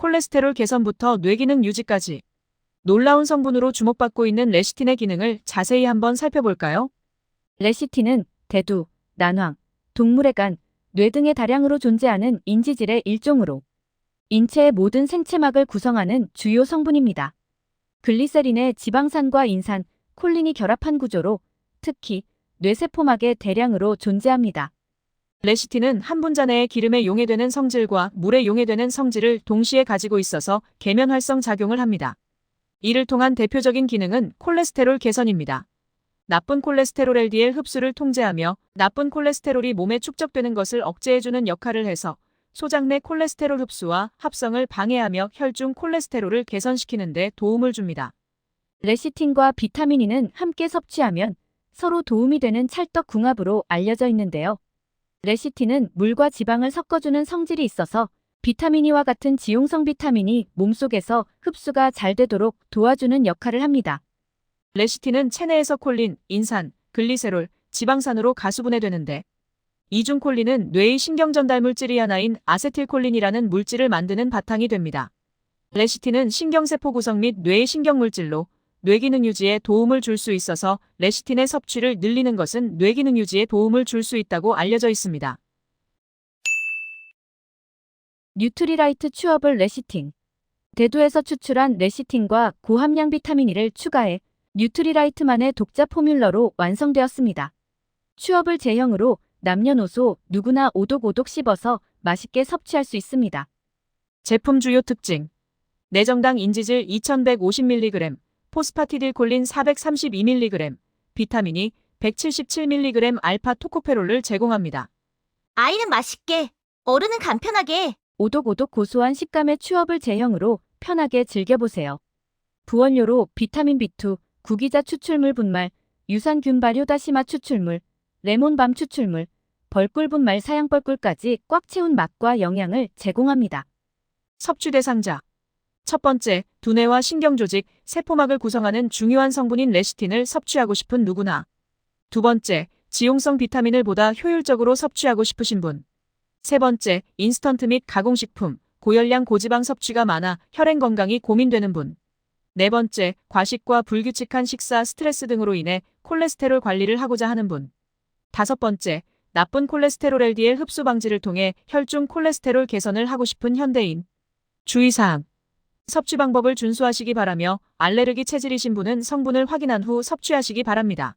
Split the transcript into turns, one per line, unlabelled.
콜레스테롤 개선부터 뇌기능 유지까지 놀라운 성분으로 주목받고 있는 레시틴의 기능을 자세히 한번 살펴볼까요?
레시틴은 대두, 난황, 동물의 간, 뇌 등의 다량으로 존재하는 인지질의 일종으로 인체의 모든 생체막을 구성하는 주요 성분입니다. 글리세린의 지방산과 인산, 콜린이 결합한 구조로 특히 뇌세포막에 대량으로 존재합니다.
레시틴은 한 분자 내의 기름에 용해되는 성질과 물에 용해되는 성질을 동시에 가지고 있어서 계면 활성 작용을 합니다. 이를 통한 대표적인 기능은 콜레스테롤 개선입니다. 나쁜 콜레스테롤 LDL 흡수를 통제하며 나쁜 콜레스테롤이 몸에 축적되는 것을 억제해주는 역할을 해서 소장 내 콜레스테롤 흡수와 합성을 방해하며 혈중 콜레스테롤을 개선시키는 데 도움을 줍니다.
레시틴과 비타민 E는 함께 섭취하면 서로 도움이 되는 찰떡궁합으로 알려져 있는데요. 레시틴은 물과 지방을 섞어주는 성질이 있어서 비타민 E와 같은 지용성 비타민이 몸속에서 흡수가 잘 되도록 도와주는 역할을 합니다.
레시틴은 체내에서 콜린, 인산, 글리세롤, 지방산으로 가수분해되는데 이중 콜린은 뇌의 신경 전달 물질이 하나인 아세틸콜린이라는 물질을 만드는 바탕이 됩니다. 레시틴은 신경세포 구성 및 뇌의 신경 물질로 뇌기능 유지에 도움을 줄 수 있어서 레시틴의 섭취를 늘리는 것은 뇌기능 유지에 도움을 줄 수 있다고 알려져 있습니다.
뉴트리라이트 취업을 레시틴 대두에서 추출한 레시틴과 고함량 비타민 E를 추가해 뉴트리라이트만의 독자 포뮬러로 완성되었습니다. 취업을 제형으로 남녀노소 누구나 오독오독 씹어서 맛있게 섭취할 수 있습니다.
제품 주요 특징 내정당 인지질 2150mg, 포스파티딜콜린 432mg, 비타민이 177mg 알파 토코페롤을 제공합니다.
아이는 맛있게, 어른은 간편하게.
오독오독 고소한 식감의 취업을 제형으로 편하게 즐겨보세요. 부원료로 비타민 B2, 구기자 추출물 분말, 유산균 발효 다시마 추출물, 레몬밤 추출물, 벌꿀 분말 사양벌꿀까지 꽉 채운 맛과 영양을 제공합니다.
섭취 대상자. 첫 번째, 두뇌와 신경조직, 세포막을 구성하는 중요한 성분인 레시틴을 섭취하고 싶은 누구나. 두 번째, 지용성 비타민을 보다 효율적으로 섭취하고 싶으신 분. 세 번째, 인스턴트 및 가공식품, 고열량 고지방 섭취가 많아 혈행 건강이 고민되는 분. 네 번째, 과식과 불규칙한 식사, 스트레스 등으로 인해 콜레스테롤 관리를 하고자 하는 분. 다섯 번째, 나쁜 콜레스테롤 LDL 흡수 방지를 통해 혈중 콜레스테롤 개선을 하고 싶은 현대인. 주의사항. 섭취 방법을 준수하시기 바라며 알레르기 체질이신 분은 성분을 확인한 후 섭취하시기 바랍니다.